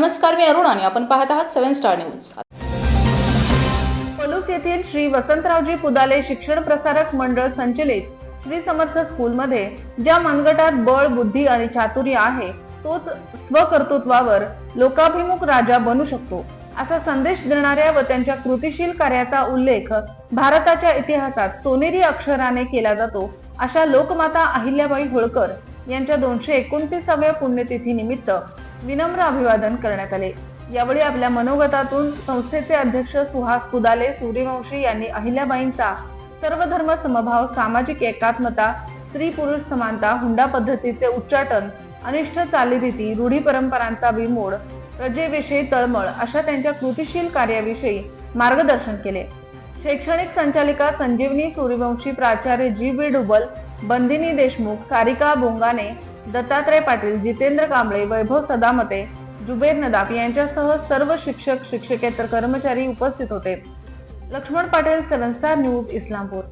नमस्कार मी अरुण आणि आपण पाहत आहात सेव्हन स्टार न्यूज. पलूस येथील श्री वसंतरावजी पुदाले शिक्षण प्रसारक मंडळ संचलित श्री समर्थ स्कूलमध्ये ज्या मनगटात बळ बुद्धी आणि चातुर्य आहे तोच स्वकर्तृत्वावर लोकाभिमुख राजा बनू शकतो. असा संदेश देणाऱ्या व त्यांच्या कृतिशील कार्याचा उल्लेख भारताच्या इतिहासात सोनेरी अक्षराने केला जातो अशा लोकमाता अहिल्याबाई होळकर यांच्या दोनशे एकोणतीसाव्या पुण्यतिथी निमित्त विनम्र अभिवादन करण्यात आले. यावेळी आपल्या मनोगतातून संस्थेचे अध्यक्ष सुहास कुदाले सूर्यवंशी यांनी अहिल्याबाईंचा सर्वधर्म समभाव सामाजिक एकात्मता स्त्री पुरुष समानता हुंडा पद्धतीचे उच्चाटन अनिष्ट चालीरीती रूढी परंपरांचा विमोड प्रजेविषयी तळमळ अशा त्यांच्या कृतिशील कार्याविषयी मार्गदर्शन केले. शैक्षणिक संचालिका संजीवनी सूर्यवंशी प्राचार्य जी. बी डुबल बंदिनी देशमुख सारिका बोंगाने दत्तात्रय पाटील जितेंद्र कांबळे वैभव सदामते जुबेर नदाफ यांच्यासह सर्व शिक्षक शिक्षकेतर कर्मचारी उपस्थित होते. Laxman Patil seven star news Islampur.